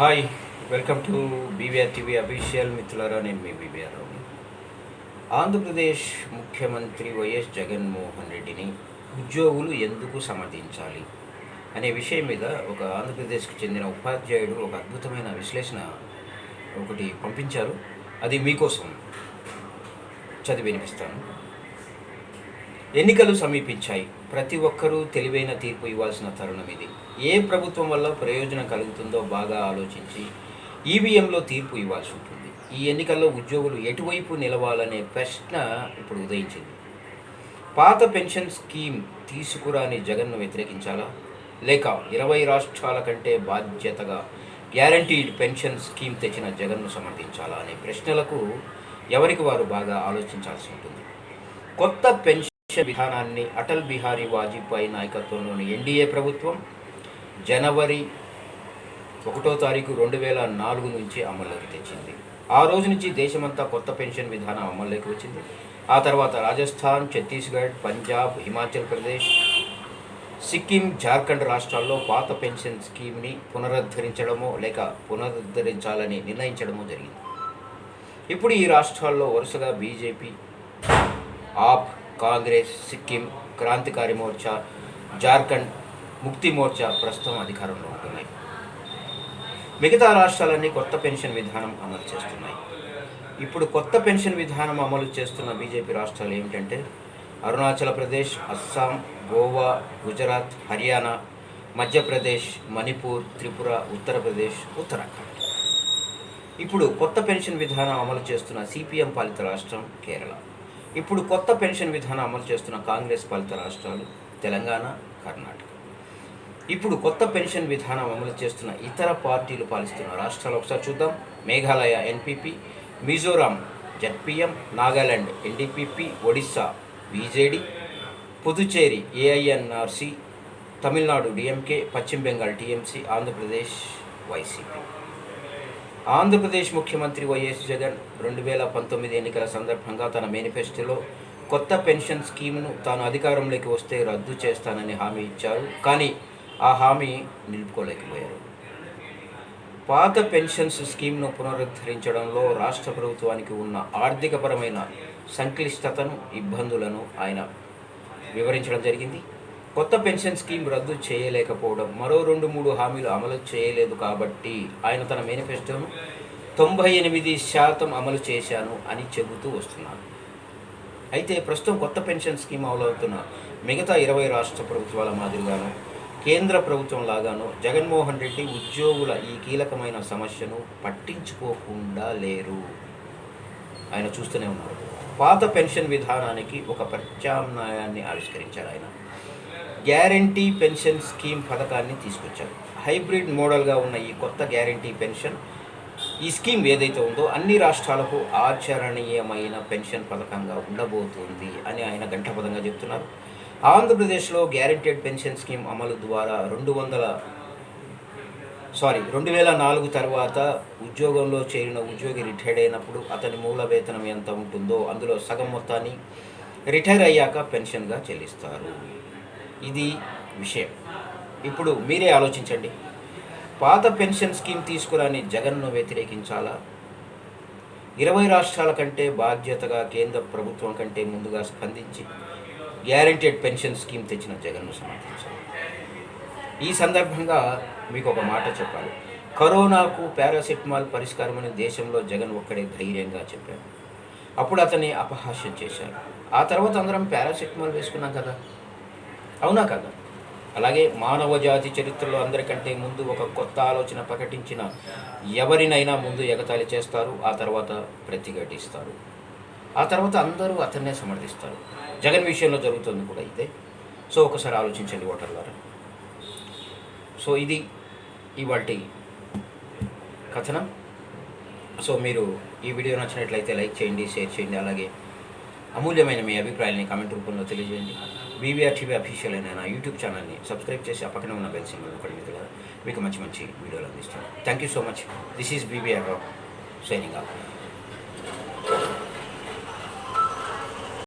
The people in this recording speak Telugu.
Hi welcome to BVR TV official మిత్రులారా నేను మీ బీవీఆర్ రావుని ఆంధ్రప్రదేశ్ ముఖ్యమంత్రి వైఎస్ జగన్మోహన్ రెడ్డిని ఉద్యోగులు ఎందుకు సమర్థించాలి అనే విషయం మీద ఒక ఆంధ్రప్రదేశ్కు చెందిన ఉపాధ్యాయుడు ఒక అద్భుతమైన విశ్లేషణ ఒకటి పంపించారు. అది మీకోసం చదివి వినిపిస్తాను. ఎన్నికలు సమీపించాయి. ప్రతి ఒక్కరూ తెలివైన తీర్పు ఇవ్వాల్సిన తరుణం ఇది. ఏ ప్రభుత్వం వల్ల ప్రయోజనం కలుగుతుందో బాగా ఆలోచించి ఈవీఎంలో తీర్పు ఇవ్వాల్సి ఉంటుంది. ఈ ఎన్నికల్లో ఉద్యోగులు ఎటువైపు నిలవాలనే ప్రశ్న ఇప్పుడు ఉదయించింది. పాత పెన్షన్ స్కీమ్ తీసుకురాని జగన్ను వ్యతిరేకించాలా? లేక ఇరవై రాష్ట్రాల కంటే బాధ్యతగా గ్యారంటీడ్ పెన్షన్ స్కీమ్ తెచ్చిన జగన్ను సమర్థించాలా అనే ప్రశ్నలకు ఎవరికి వారు బాగా ఆలోచించాల్సి ఉంటుంది? కొత్త పెన్షన్ విధానాన్ని అటల్ బిహారీ వాజ్పేయి నాయకత్వంలోని ఎన్డీఏ ప్రభుత్వం జనవరి ఒకటో తారీఖు రెండు వేల నాలుగు నుంచి అమల్లోకి తెచ్చింది. ఆ రోజు నుంచి దేశమంతా కొత్త పెన్షన్ విధానం అమల్లోకి వచ్చింది. ఆ తర్వాత రాజస్థాన్ ఛత్తీస్గఢ్ పంజాబ్ హిమాచల్ ప్రదేశ్ సిక్కిం జార్ఖండ్ రాష్ట్రాల్లో పాత పెన్షన్ స్కీమ్ని పునరుద్ధరించడమో లేక పునరుద్ధరించాలని నిర్ణయించడమో జరిగింది. ఇప్పుడు ఈ రాష్ట్రాల్లో వరుసగా బీజేపీ ఆప్ కాంగ్రెస్ సిక్కిం క్రాంతికారి మోర్చా జార్ఖండ్ ముక్తి మోర్చా ప్రస్తుతం అధికారంలో ఉంటున్నాయి. మిగతా రాష్ట్రాలన్నీ కొత్త పెన్షన్ విధానం అమలు చేస్తున్నాయి. ఇప్పుడు కొత్త పెన్షన్ విధానం అమలు చేస్తున్న బీజేపీ రాష్ట్రాలు ఏమిటంటే అరుణాచల్ ప్రదేశ్ అస్సాం గోవా గుజరాత్ హర్యానా మధ్యప్రదేశ్ మణిపూర్ త్రిపుర ఉత్తరప్రదేశ్ ఉత్తరాఖండ్. ఇప్పుడు కొత్త పెన్షన్ విధానం అమలు చేస్తున్న సిపిఎం పాలిత రాష్ట్రం కేరళ. ఇప్పుడు కొత్త పెన్షన్ విధానం అమలు చేస్తున్న కాంగ్రెస్ పాలిత రాష్ట్రాలు తెలంగాణ కర్ణాటక. ఇప్పుడు కొత్త పెన్షన్ విధానం అమలు చేస్తున్న ఇతర పార్టీలు పాలిస్తున్న రాష్ట్రాలు ఒకసారి చూద్దాం. Meghalaya NPP Mizoram ZPM Nagaland NDPP Odisha BJD Puducherry AINRC Tamil Nadu DMK పశ్చిమ బెంగాల్ టీఎంసీ ఆంధ్రప్రదేశ్ వైసీపీ. ఆంధ్రప్రదేశ్ ముఖ్యమంత్రి వైఎస్ జగన్ రెండు వేల పంతొమ్మిది ఎన్నికల సందర్భంగా తన మేనిఫెస్టోలో కొత్త పెన్షన్ స్కీమ్ను తాను అధికారంలోకి వస్తే రద్దు చేస్తానని హామీ ఇచ్చారు. కానీ ఆ హామీ నిలుపుకోలేకపోయారు. పాత పెన్షన్స్ స్కీమ్ను పునరుద్ధరించడంలో రాష్ట్ర ప్రభుత్వానికి ఉన్న ఆర్థికపరమైన సంక్లిష్టతను ఇబ్బందులను ఆయన వివరించడం జరిగింది. కొత్త పెన్షన్ స్కీమ్ రద్దు చేయలేకపోవడం మరో రెండు మూడు హామీలు అమలు చేయలేదు కాబట్టి ఆయన తన మేనిఫెస్టోను తొంభై ఎనిమిది శాతం అమలు చేశాను అని చెబుతూ వస్తున్నారు. అయితే ప్రస్తుతం కొత్త పెన్షన్ స్కీమ్ అవుతున్న మిగతా ఇరవై రాష్ట్ర ప్రభుత్వాల మాదిరిగాను కేంద్ర ప్రభుత్వం లాగాను జగన్మోహన్ రెడ్డి ఉద్యోగుల ఈ కీలకమైన సమస్యను పట్టించుకోకుండా లేరు. ఆయన చూస్తూనే ఉన్నారు. పాత పెన్షన్ విధానానికి ఒక ప్రత్యామ్నాయాన్ని ఆవిష్కరించారు ఆయన. గ్యారంటీ పెన్షన్ స్కీమ్ పథకాన్ని తీసుకొచ్చారు. హైబ్రిడ్ మోడల్గా ఉన్న ఈ కొత్త గ్యారంటీ పెన్షన్ ఈ స్కీమ్ ఏదైతే ఉందో అన్ని రాష్ట్రాలకు ఆచరణీయమైన పెన్షన్ పథకంగా ఉండబోతుంది అని ఆయన గంటపదంగా చెప్తున్నారు. ఆంధ్రప్రదేశ్లో గ్యారెంటెడ్ పెన్షన్ స్కీమ్ అమలు ద్వారా రెండు వందల సారీ రెండు వేల నాలుగు తర్వాత ఉద్యోగంలో చేరిన ఉద్యోగి రిటైర్డ్ అయినప్పుడు అతని మూల వేతనం ఎంత ఉంటుందో అందులో సగం మొత్తాన్ని రిటైర్ అయ్యాక పెన్షన్గా చెల్లిస్తారు. ఇది విషయం. ఇప్పుడు మీరే ఆలోచించండి. పాత పెన్షన్ స్కీమ్ తీసుకురాని జగన్ను వ్యతిరేకించాలా? ఇరవై రాష్ట్రాల కంటే బాధ్యతగా కేంద్ర ప్రభుత్వం కంటే ముందుగా స్పందించి గ్యారంటీడ్ పెన్షన్ స్కీమ్ తెచ్చిన జగన్ను సమర్థించాలి? ఈ సందర్భంగా మీకు ఒక మాట చెప్పాలి. కరోనాకు పారాసెటమాల్ పరిష్కారమని దేశంలో జగన్ ఒక్కడే ధైర్యంగా చెప్పారు అప్పుడు అతన్ని అపహాస్యం చేశారు. ఆ తర్వాత అందరం పారాసెటమాల్ వేసుకున్నాం కదా. అవునా కదా? అలాగే మానవ జాతి చరిత్రలో అందరికంటే ముందు ఒక కొత్త ఆలోచన ప్రకటించిన ఎవరినైనా ముందు ఎగతాళి చేస్తారు ఆ తర్వాత ప్రతిఘటిస్తారు. ఆ తర్వాత అందరూ అతన్నే సమర్థిస్తారు. జగన్ విషయంలో జరుగుతుంది కూడా ఇదే. సో ఒకసారి ఆలోచించండి ఓటర్లారా సో ఇది ఇవాటి కథనం. సో మీరు ఈ వీడియో నచ్చినట్లయితే లైక్ చేయండి షేర్ చేయండి అలాగే అమూల్యమైన మీ అభిప్రాయాన్ని కామెంట్ రూపంలో తెలియజేయండి. బీవీఆర్ టీవీ అఫీషియల్ అయిన నా యూట్యూబ్ ఛానల్ని సబ్స్క్రైబ్ చేసి ఆ పక్కన ఉన్న బెల్ సింబల్ ఒకటి మీద మీకు మంచి మంచి వీడియోలు అందిస్తాను. Thank you so much this is BVR Rao signing off